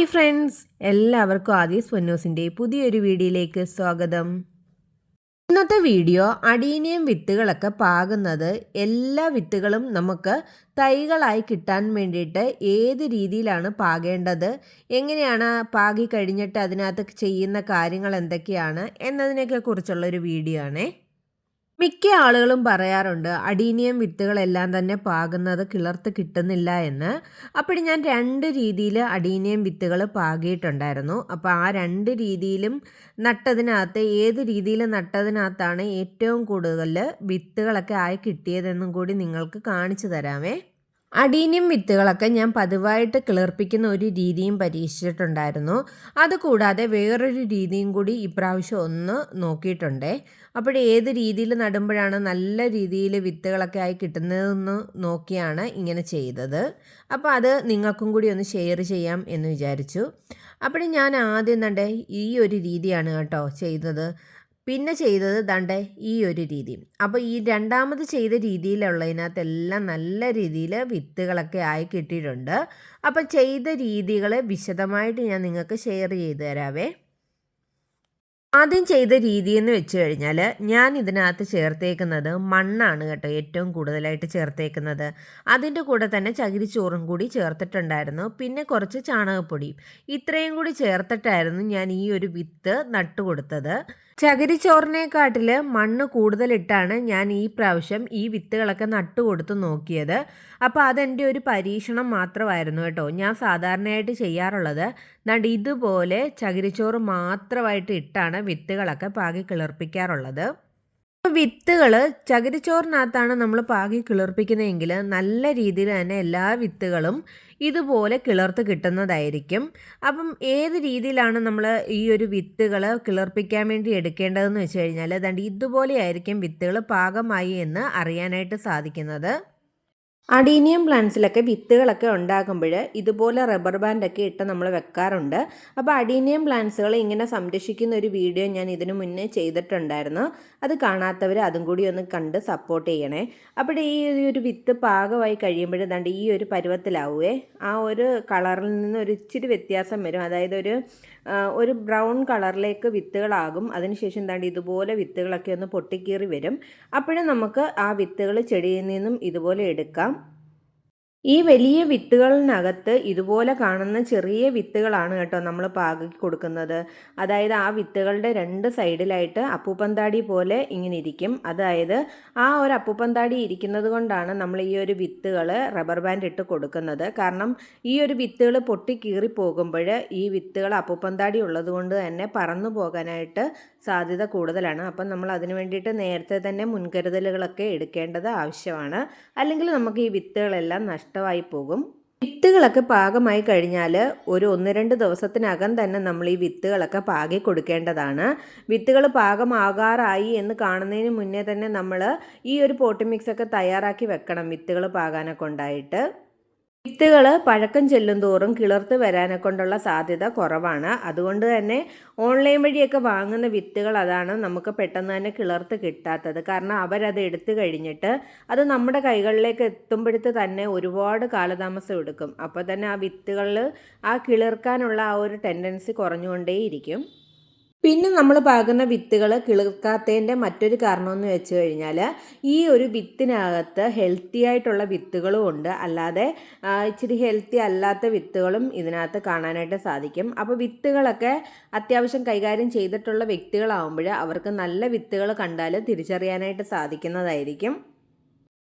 Hi friends എല്ലാവർക്കും ആദ്യ സ്വന്നൂസിന്റെ പുതിയൊരു വീഡിയോയിലേക്ക് സ്വാഗതം. ഇന്നത്തെ വീഡിയോ അടീനിയം വിത്തുകളൊക്കെ പാകുന്നത് എല്ലാ വിത്തുകളും നമുക്ക് തൈകളായി കിട്ടാൻ വേണ്ടിയിട്ട് ഏത് രീതിയിലാണ് പാകേണ്ടത് എങ്ങനെയാണ് പാകി കഴിഞ്ഞിട്ട് അതിനകത്ത് ചെയ്യുന്ന കാര്യങ്ങൾ എന്തൊക്കെയാണ് എന്നതിനെയൊക്കെ കുറിച്ചുള്ളൊരു വീഡിയോ ആണേ. മിക്ക ആളുകളും പറയാറുണ്ട് അടീനിയം വിത്തുകളെല്ലാം തന്നെ പാകുന്നത് കിളർത്ത് കിട്ടുന്നില്ല എന്ന്. അപ്പോൾ ഞാൻ രണ്ട് രീതിയിൽ അടീനിയം വിത്തുകൾ പാകിയിട്ടുണ്ടായിരുന്നു. അപ്പോൾ ആ രണ്ട് രീതിയിലും നട്ടതിനകത്ത് ഏത് രീതിയിൽ നട്ടതിനകത്താണ് ഏറ്റവും കൂടുതൽ വിത്തുകളൊക്കെ ആയി കിട്ടിയതെന്നും കൂടി നിങ്ങൾക്ക് കാണിച്ചു തരാമേ. അടീനിയം വിത്തുകളൊക്കെ ഞാൻ പതിവായിട്ട് കിളിർപ്പിക്കുന്ന ഒരു രീതിയും പരീക്ഷിച്ചിട്ടുണ്ടായിരുന്നു. അതുകൂടാതെ വേറൊരു രീതിയും കൂടി ഇപ്രാവശ്യം ഒന്ന് നോക്കിയിട്ടുണ്ട്. അപ്പോൾ ഏത് രീതിയിൽ നടുമ്പോഴാണ് നല്ല രീതിയിൽ വിത്തുകളൊക്കെ ആയി കിട്ടുന്നതെന്ന് നോക്കിയാണ് ഇങ്ങനെ ചെയ്തത്. അപ്പോൾ അത് നിങ്ങൾക്കും കൂടി ഒന്ന് ഷെയർ ചെയ്യാം എന്ന് വിചാരിച്ചു. അപ്പോൾ ഞാൻ ആദ്യം തന്നെ ഈ ഒരു രീതിയാണ് കേട്ടോ ചെയ്തത്. പിന്നെ ചെയ്തത് ദണ്ട് ഈ ഒരു രീതി. അപ്പോൾ ഈ രണ്ടാമത് ചെയ്ത രീതിയിലുള്ളതിനകത്തെല്ലാം നല്ല രീതിയിൽ വിത്തുകളൊക്കെ ആയി കിട്ടിയിട്ടുണ്ട്. അപ്പോൾ ചെയ്ത രീതികൾ വിശദമായിട്ട് ഞാൻ നിങ്ങൾക്ക് ഷെയർ ചെയ്തു തരാവേ. ആദ്യം ചെയ്ത രീതി എന്ന് വെച്ച് കഴിഞ്ഞാൽ ഞാൻ ഇതിനകത്ത് ചേർത്തേക്കുന്നത് മണ്ണാണ് കേട്ടോ ഏറ്റവും കൂടുതലായിട്ട് ചേർത്തേക്കുന്നത്. അതിന്റെ കൂടെ തന്നെ ചകിരിച്ചോറും കൂടി ചേർത്തിട്ടുണ്ടായിരുന്നു. പിന്നെ കുറച്ച് ചാണകപ്പൊടിയും ഇത്രയും കൂടി ചേർത്തിട്ടായിരുന്നു ഞാൻ ഈ ഒരു വിത്ത് നട്ടു കൊടുത്തത് ചകിരിച്ചോറിനെക്കാട്ടിൽ മണ്ണ് കൂടുതലിട്ടാണ് ഞാൻ ഈ പ്രാവശ്യം ഈ വിത്തുകളൊക്കെ നട്ടു കൊടുത്ത് നോക്കിയത്. അപ്പോൾ അതെന്റെ ഒരു പരീക്ഷണം മാത്രമായിരുന്നു കേട്ടോ. ഞാൻ സാധാരണയായിട്ട് ചെയ്യാറുള്ളത് നണ്ട് ഇതുപോലെ ചകിരിച്ചോറ് മാത്രമായിട്ട് ഇട്ടാണ് വിത്തുകളൊക്കെ പാകി കിളിർപ്പിക്കാറുള്ളത്. വിത്തുകൾ ചകിരിച്ചോറിനകത്താണ് നമ്മൾ പാകി കിളിർപ്പിക്കുന്നതെങ്കിൽ നല്ല രീതിയിൽ തന്നെ എല്ലാ വിത്തുകളും ഇതുപോലെ കിളർത്ത് കിട്ടുന്നതായിരിക്കും. അപ്പം ഏത് രീതിയിലാണ് നമ്മൾ ഈ ഒരു വിത്തുകൾ കിളർപ്പിക്കാൻ വേണ്ടി എടുക്കേണ്ടതെന്ന് വെച്ച് കഴിഞ്ഞാൽ അതുകൊണ്ട് ഇതുപോലെയായിരിക്കും വിത്തുകൾ പാകമായി എന്ന് അറിയാനായിട്ട് സാധിക്കുന്നത്. അഡീനിയം പ്ലാന്റ്സിലൊക്കെ വിത്തുകളൊക്കെ ഉണ്ടാകുമ്പോൾ ഇതുപോലെ റബ്ബർ ബാൻഡൊക്കെ ഇട്ട് നമ്മൾ വെക്കാറുണ്ട്. അപ്പോൾ അഡീനിയം പ്ലാന്റ്സുകൾ ഇങ്ങനെ സംരക്ഷിക്കുന്ന ഒരു വീഡിയോ ഞാൻ ഇതിനു മുന്നേ ചെയ്തിട്ടുണ്ടായിരുന്നു. അത് കാണാത്തവർ അതും കൂടി ഒന്ന് കണ്ട് സപ്പോർട്ട് ചെയ്യണേ. അപ്പോൾ ഈ ഒരു വിത്ത് പാകമായി കഴിയുമ്പോൾ ദണ്ട് ഈ ഒരു പരുവത്തിലാവുമേ ആ ഒരു കളറിൽ നിന്ന് ഒരു ഇച്ചിരി വ്യത്യാസം വരും. അതായത് ഒരു ഒരു ബ്രൗൺ കളറിലേക്ക് വിത്തുകളാകും. അതിനുശേഷം ദാണ്ട് ഇതുപോലെ വിത്തുകളൊക്കെ ഒന്ന് പൊട്ടിക്കീറി വരും. അപ്പോഴും നമുക്ക് ആ വിത്തുകൾ ചെടിയിൽ നിന്നും ഇതുപോലെ എടുക്കാം. ഈ വലിയ വിത്തുകളിനകത്ത് ഇതുപോലെ കാണുന്ന ചെറിയ വിത്തുകളാണ് കേട്ടോ നമ്മൾ പാകി കൊടുക്കുന്നത്. അതായത് ആ വിത്തുകളുടെ രണ്ട് സൈഡിലായിട്ട് അപ്പൂപ്പന്താടി പോലെ ഇങ്ങനെ ഇരിക്കും. അതായത് ആ ഒരു അപ്പൂപ്പന്താടി ഇരിക്കുന്നത് കൊണ്ടാണ് നമ്മൾ ഈ ഒരു വിത്തുകൾ റബ്ബർ ബാൻഡ് ഇട്ട് കൊടുക്കുന്നത്. കാരണം ഈ ഒരു വിത്തുകൾ പൊട്ടി കീറി പോകുമ്പോൾ ഈ വിത്തുകൾ അപ്പൂപ്പന്താടി ഉള്ളത് കൊണ്ട് തന്നെ പറന്നു പോകാനായിട്ട് സാധ്യത കൂടുതലാണ്. അപ്പം നമ്മൾ അതിനു വേണ്ടിയിട്ട് നേരത്തെ തന്നെ മുൻകരുതലുകളൊക്കെ എടുക്കേണ്ടത് ആവശ്യമാണ്. അല്ലെങ്കിൽ നമുക്ക് ഈ വിത്തുകളെല്ലാം നഷ്ടമായി പോകും. വിത്തുകളൊക്കെ പാകമായി കഴിഞ്ഞാൽ ഒരു ഒന്ന് രണ്ട് ദിവസത്തിനകം തന്നെ നമ്മൾ ഈ വിത്തുകളൊക്കെ പാകി കൊടുക്കേണ്ടതാണ്. വിത്തുകൾ പാകമാകാറായി എന്ന് കാണുന്നതിന് മുന്നേ തന്നെ നമ്മൾ ഈ ഒരു പോട്ടി മിക്സൊക്കെ തയ്യാറാക്കി വെക്കണം വിത്തുകൾ പാകാനൊക്കെ ഉണ്ടായിട്ട്. വിത്തുകൾ പഴക്കം ചെല്ലുന്തോറും കിളിർത്ത് വരാനെ കൊണ്ടുള്ള സാധ്യത കുറവാണ്. അതുകൊണ്ട് തന്നെ ഓൺലൈൻ വഴിയൊക്കെ വാങ്ങുന്ന വിത്തുകൾ അതാണ് നമുക്ക് പെട്ടെന്ന് തന്നെ കിളിർത്ത് കിട്ടാത്തത്. കാരണം അവരത് എടുത്തു കഴിഞ്ഞിട്ട് അത് നമ്മുടെ കൈകളിലേക്ക് എത്തുമ്പോഴത്ത് തന്നെ ഒരുപാട് കാലതാമസം എടുക്കും. അപ്പോൾ തന്നെ ആ വിത്തുകളിൽ ആ കിളിർക്കാനുള്ള ആ ഒരു ടെൻഡൻസി കുറഞ്ഞുകൊണ്ടേയിരിക്കും. പിന്നെ നമ്മൾ പാകുന്ന വിത്തുകൾ കിളിർക്കാത്തതിന്റെ മറ്റൊരു കാരണമെന്ന് വെച്ച് കഴിഞ്ഞാൽ ഈ ഒരു വിത്തിനകത്ത് ഹെൽത്തി ആയിട്ടുള്ള വിത്തുകളും ഉണ്ട്. അല്ലാതെ ഇച്ചിരി ഹെൽത്തി അല്ലാത്ത വിത്തുകളും ഇതിനകത്ത് കാണാനായിട്ട് സാധിക്കും. അപ്പോൾ വിത്തുകളൊക്കെ അത്യാവശ്യം കൈകാര്യം ചെയ്തിട്ടുള്ള വ്യക്തികളാവുമ്പോൾ അവർക്ക് നല്ല വിത്തുകൾ കണ്ടാൽ തിരിച്ചറിയാനായിട്ട് സാധിക്കുന്നതായിരിക്കും.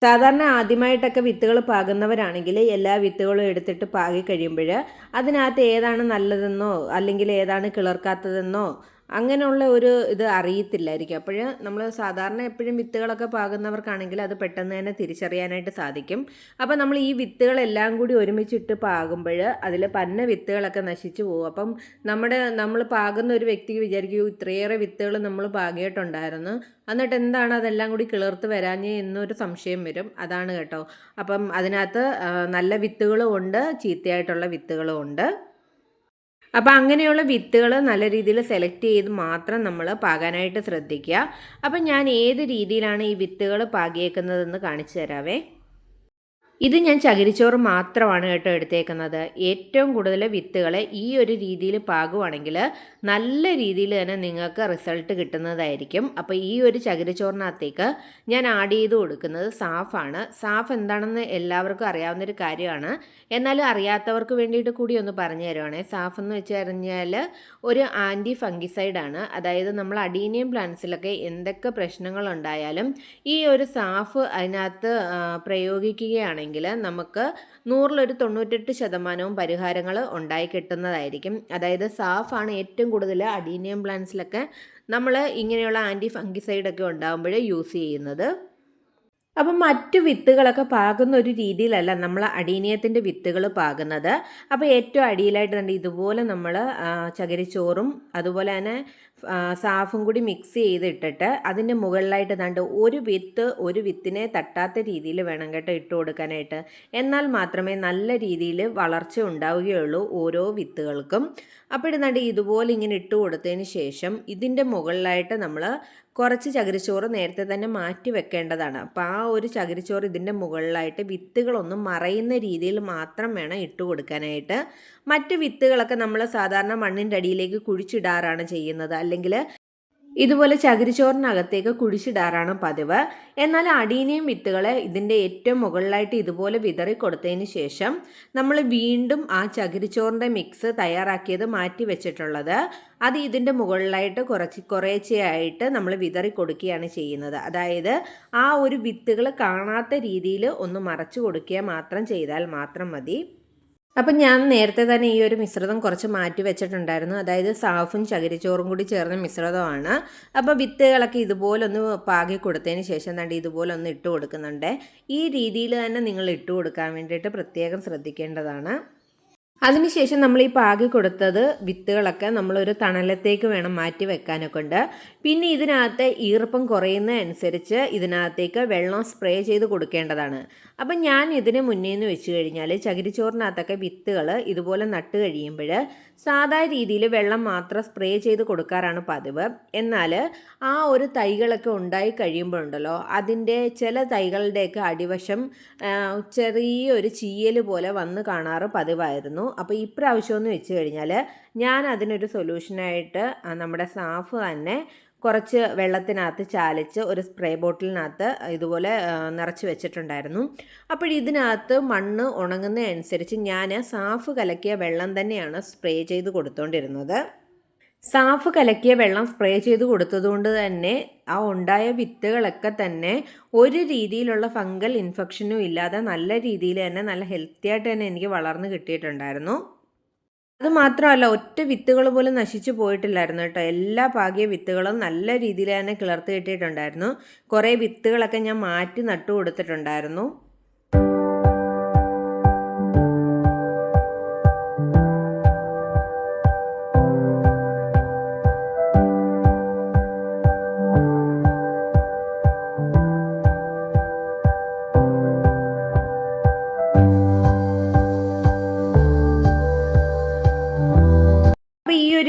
സാധാരണ ആദ്യമായിട്ടൊക്കെ വിത്തുകൾ പാകുന്നവരാണെങ്കിൽ എല്ലാ വിത്തുകളും എടുത്തിട്ട് പാകി കഴിയുമ്പോൾ അതിനകത്ത് ഏതാണ് നല്ലതെന്നോ അല്ലെങ്കിൽ ഏതാണ് കിളർക്കാത്തതെന്നോ അങ്ങനെയുള്ള ഒരു ഇത് അറിയത്തില്ലായിരിക്കും. അപ്പോൾ നമ്മൾ സാധാരണ എപ്പോഴും വിത്തുകളൊക്കെ പാകുന്നവർക്കാണെങ്കിൽ അത് പെട്ടെന്ന് തന്നെ തിരിച്ചറിയാനായിട്ട് സാധിക്കും. അപ്പോൾ നമ്മൾ ഈ വിത്തുകളെല്ലാം കൂടി ഒരുമിച്ചിട്ട് പാകുമ്പോൾ അതിൽ പന്ന വിത്തുകളൊക്കെ നശിച്ചു പോകും. അപ്പം നമ്മുടെ നമ്മൾ പാകുന്ന ഒരു വ്യക്തിക്ക് വിചാരിക്കും ഇത്രയേറെ വിത്തുകൾ നമ്മൾ പാകിയിട്ടുണ്ടായിരുന്നു. എന്നിട്ട് എന്താണ് അതെല്ലാം കൂടി കിളിർത്ത് വരാഞ്ഞ് എന്നൊരു സംശയം വരും. അതാണ് കേട്ടോ. അപ്പം അതിനകത്ത് നല്ല വിത്തുകളും ഉണ്ട് ചീത്തയായിട്ടുള്ള വിത്തുകളും ഉണ്ട്. അപ്പോൾ അങ്ങനെയുള്ള വിത്തുകൾ നല്ല രീതിയിൽ സെലക്ട് ചെയ്ത് മാത്രം നമ്മൾ പാകാനായിട്ട് ശ്രദ്ധിക്കുക. അപ്പം ഞാൻ ഏത് രീതിയിലാണ് ഈ വിത്തുകൾ പാകിയേക്കുന്നതെന്ന് കാണിച്ചു തരാവേ. ഇത് ഞാൻ ചകിരിച്ചോറ് മാത്രമാണ് കേട്ടോ എടുത്തേക്കുന്നത്. ഏറ്റവും കൂടുതൽ വിത്തുകൾ ഈ ഒരു രീതിയിൽ പാകുവാണെങ്കിൽ നല്ല രീതിയിൽ തന്നെ നിങ്ങൾക്ക് റിസൾട്ട് കിട്ടുന്നതായിരിക്കും. അപ്പോൾ ഈ ഒരു ചകിരിച്ചോറിനകത്തേക്ക് ഞാൻ ആഡ് ചെയ്ത് കൊടുക്കുന്നത് സാഫാണ്. സാഫ് എന്താണെന്ന് എല്ലാവർക്കും അറിയാവുന്നൊരു കാര്യമാണ്. എന്നാലും അറിയാത്തവർക്ക് വേണ്ടിയിട്ട് കൂടി ഒന്ന് പറഞ്ഞു തരുവാണേ. സാഫ് എന്ന് വെച്ച് കഴിഞ്ഞാൽ ഒരു ആന്റി ഫംഗിസൈഡാണ് അതായത് നമ്മൾ അഡീനിയം പ്ലാന്റ്സിലൊക്കെ എന്തൊക്കെ പ്രശ്നങ്ങളുണ്ടായാലും ഈ ഒരു സാഫ് അതിനകത്ത് പ്രയോഗിക്കുകയാണെങ്കിൽ നമുക്ക് നൂറിലൊരു തൊണ്ണൂറ്റെട്ട് ശതമാനവും പരിഹാരങ്ങൾ ഉണ്ടായി കിട്ടുന്നതായിരിക്കും. അതായത് സാഫാണ് ഏറ്റവും കൂടുതൽ അഡീനിയം പ്ലാന്റ്സിലൊക്കെ നമ്മൾ ഇങ്ങനെയുള്ള ആന്റി ഫംഗിസൈഡൊക്കെ ഉണ്ടാകുമ്പോൾ യൂസ് ചെയ്യുന്നത്. അപ്പം മറ്റു വിത്തുകളൊക്കെ പാകുന്ന ഒരു രീതിയിലല്ല നമ്മൾ അടീനിയത്തിന്റെ വിത്തുകൾ പാകുന്നത്. അപ്പോൾ ഏറ്റവും അടിയിലായിട്ട് തന്നെ ഇതുപോലെ നമ്മൾ ചകിരിച്ചോറും അതുപോലെ തന്നെ സാഫും കൂടി മിക്സ് ചെയ്തിട്ടിട്ട് അതിന്റെ മുകളിലായിട്ട് ദണ്ട് ഒരു വിത്ത് ഒരു വിത്തിനെ തട്ടാത്ത രീതിയിൽ വേണം കേട്ടോ ഇട്ട് കൊടുക്കാനായിട്ട്. എന്നാൽ മാത്രമേ നല്ല രീതിയിൽ വളർച്ച ഉണ്ടാവുകയുള്ളൂ ഓരോ വിത്തുകൾക്കും. അപ്പോൾ ഇടുന്നാണ്ട് ഇതുപോലെ ഇങ്ങനെ ഇട്ട് കൊടുത്തതിന് ശേഷം ഇതിന്റെ മുകളിലായിട്ട് നമ്മൾ കുറച്ച് ചകിരിച്ചോറ് നേരത്തെ തന്നെ മാറ്റി വെക്കേണ്ടതാണ്. അപ്പോൾ ആ ഒരു ചകിരിച്ചോറ് ഇതിന്റെ മുകളിലായിട്ട് വിത്തുകളൊന്നും മറയുന്ന രീതിയിൽ മാത്രം വേണം ഇട്ട് കൊടുക്കാനായിട്ട്. മറ്റ് വിത്തുകളൊക്കെ നമ്മൾ സാധാരണ മണ്ണിന്റെ അടിയിലേക്ക് കുഴിച്ചിടാറാണ് ചെയ്യുന്നത്. അല്ലെങ്കിൽ ഇതുപോലെ ചകിരിച്ചോറിനകത്തേക്ക് കുഴിച്ചിടാറാണ് പതിവ്. എന്നാൽ അടിയിനെയും വിത്തുകളെ ഇതിന്റെ ഏറ്റവും മുകളിലായിട്ട് ഇതുപോലെ വിതറി കൊടുത്തതിന് ശേഷം നമ്മൾ വീണ്ടും ആ ചകിരിച്ചോറിന്റെ മിക്സ് തയ്യാറാക്കിയത് മാറ്റി വെച്ചിട്ടുള്ളത്. അത് ഇതിന്റെ മുകളിലായിട്ട് കുറച്ച് കുറേശ്ശെയായിട്ട് നമ്മൾ വിതറി കൊടുക്കുകയാണ് ചെയ്യുന്നത്. അതായത് ആ ഒരു വിത്തുകൾ കാണാത്ത രീതിയിൽ ഒന്ന് മറച്ചു കൊടുക്കുക മാത്രം ചെയ്താൽ മാത്രം മതി. അപ്പം ഞാൻ നേരത്തെ തന്നെ ഈ ഒരു മിശ്രിതം കുറച്ച് മാറ്റി വെച്ചിട്ടുണ്ടായിരുന്നു. അതായത് സാഫും ചകിരിച്ചോറും കൂടി ചേർന്ന മിശ്രിതമാണ്. അപ്പോൾ വിത്തുകളൊക്കെ ഇതുപോലെ ഒന്ന് പാകി കൊടുത്തതിന് ശേഷം തണ്ട് ഇതുപോലെ ഒന്ന് ഇട്ട് കൊടുക്കുന്നുണ്ട്. ഈ രീതിയിൽ തന്നെ നിങ്ങൾ ഇട്ട് കൊടുക്കാൻ വേണ്ടിയിട്ട് പ്രത്യേകം ശ്രദ്ധിക്കേണ്ടതാണ്. അതിനുശേഷം നമ്മൾ ഈ പാകി കൊടുത്തത് വിത്തുകളൊക്കെ നമ്മളൊരു തണലത്തേക്ക് വേണം മാറ്റി വെക്കാനൊക്കെ ഉണ്ട്. പിന്നെ ഇതിനകത്ത് ഈർപ്പം കുറയുന്ന അനുസരിച്ച് ഇതിനകത്തേക്ക് വെള്ളം സ്പ്രേ ചെയ്ത് കൊടുക്കേണ്ടതാണ്. അപ്പം ഞാൻ ഇതിന് മുന്നേന്ന് വെച്ച് കഴിഞ്ഞാൽ ചകിരിച്ചോറിനകത്തൊക്കെ വിത്തുകൾ ഇതുപോലെ നട്ട് കഴിയുമ്പോൾ സാധാ രീതിയിൽ വെള്ളം മാത്രം സ്പ്രേ ചെയ്ത് കൊടുക്കാറാണ് പതിവ്. എന്നാൽ ആ ഒരു തൈകളൊക്കെ ഉണ്ടായി കഴിയുമ്പോഴുണ്ടല്ലോ അതിന്റെ ചില തൈകളുടെയൊക്കെ അടിവശം ചെറിയൊരു ചീയൽ പോലെ വന്ന് കാണാറ് പതിവായിരുന്നു. അപ്പോൾ ഇപ്രാവശ്യം എന്ന് വെച്ച് കഴിഞ്ഞാൽ ഞാൻ അതിനൊരു സൊല്യൂഷനായിട്ട് നമ്മുടെ സാഫ് തന്നെ കുറച്ച് വെള്ളത്തിനകത്ത് ചാലിച്ച് ഒരു സ്പ്രേ ബോട്ടിലിനകത്ത് ഇതുപോലെ നിറച്ച് വെച്ചിട്ടുണ്ടായിരുന്നു. അപ്പോൾ ഇതിനകത്ത് മണ്ണ് ഉണങ്ങുന്നതനുസരിച്ച് ഞാൻ സാഫ് കലക്കിയ വെള്ളം തന്നെയാണ് സ്പ്രേ ചെയ്ത് കൊടുത്തുകൊണ്ടിരുന്നത് സാഫ് കലക്കിയ വെള്ളം സ്പ്രേ ചെയ്ത് കൊടുത്തതുകൊണ്ട് തന്നെ ആ ഉണ്ടായ വിത്തുകളൊക്കെ തന്നെ ഒരു രീതിയിലുള്ള ഫംഗൽ ഇൻഫെക്ഷനും ഇല്ലാതെ നല്ല രീതിയിൽ തന്നെ നല്ല ഹെൽത്തി ആയിട്ട് തന്നെ എനിക്ക് വളർന്ന് കിട്ടിയിട്ടുണ്ടായിരുന്നു. അത് മാത്രമല്ല ഒറ്റ വിത്തുകൾ പോലും നശിച്ചു പോയിട്ടില്ലായിരുന്നു കേട്ടോ. എല്ലാ പാകിയ വിത്തുകളും നല്ല രീതിയിൽ തന്നെ കിളർത്ത് കിട്ടിയിട്ടുണ്ടായിരുന്നു. കുറേ വിത്തുകളൊക്കെ ഞാൻ മാറ്റി നട്ടു കൊടുത്തിട്ടുണ്ടായിരുന്നു.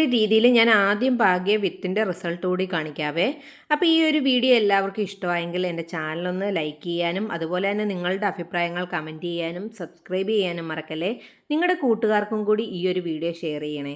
ഒരു രീതിയിൽ ഞാൻ ആദ്യം പാകിയ വിത്തിന്റെ റിസൾട്ട് കൂടി കാണിക്കാവേ. അപ്പോൾ ഈ ഒരു വീഡിയോ എല്ലാവർക്കും ഇഷ്ടമായെങ്കിൽ എന്റെ ചാനലൊന്ന് ലൈക്ക് ചെയ്യാനും അതുപോലെ തന്നെ നിങ്ങളുടെ അഭിപ്രായങ്ങൾ കമന്റ് ചെയ്യാനും സബ്സ്ക്രൈബ് ചെയ്യാനും മറക്കല്ലേ. നിങ്ങളുടെ കൂട്ടുകാർക്കും കൂടി ഈ ഒരു വീഡിയോ ഷെയർ ചെയ്യണേ.